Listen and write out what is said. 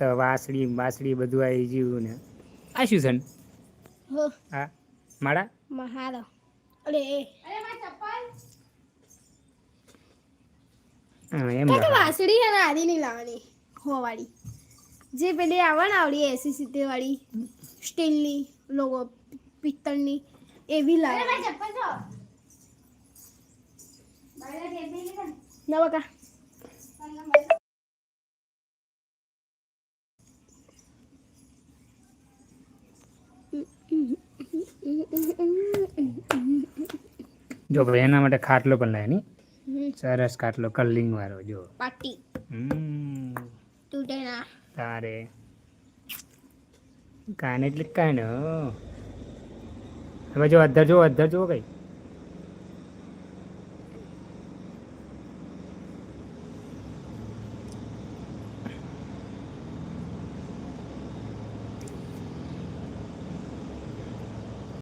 વાસળી બાસળી બધું આવી ગયું ને. આ શું છે ને? હો. મહારો અરે એ. એમ વાસળી અને આદી નહીં લાવવાની હોવાળી. જે પેલી આવે ને આવડી એસી સિત્તેર વાળી સ્ટીલની લોગો પિત્તળની એવી લાવવાની ના. જો ભાઈ એના માટે ખાટલો પણ લાવે ની. સરસ ખાટલો કલિંગ વાળો જો. પાટી. હમ, તૂટે ના તારે. કાન એટલે કાન હવે જો અધર જો અધર જો કઈ.